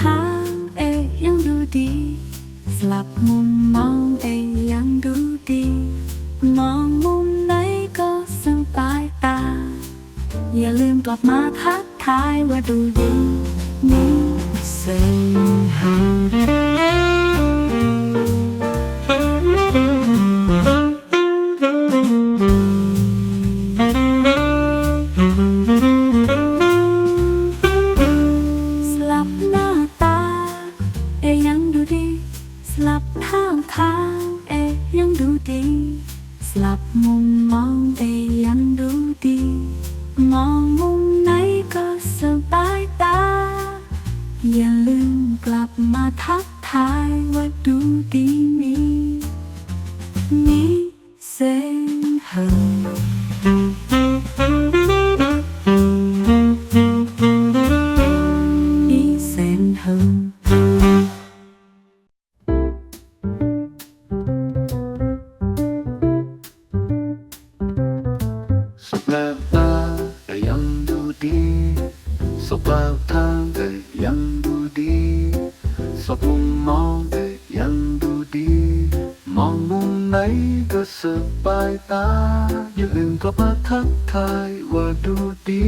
ท้าเอ๊ยังดูดี สลับมุมมองเอ๊ยังดูดี มองมุมไหนก็สบายตา อย่าลืมกลับมาทักทายว่าดูดี นี่เสร กลับมาทักทายว่าดูดีมีมีเส้นเหินมีเส้นเหินสุขแบตาก็ยังดูดีสบแบบทางก็ยัง สบมุมมองยังดูดี มองมุมไหนก็สบายตา อย่าลืมกลับมาทักทายว่าดูดี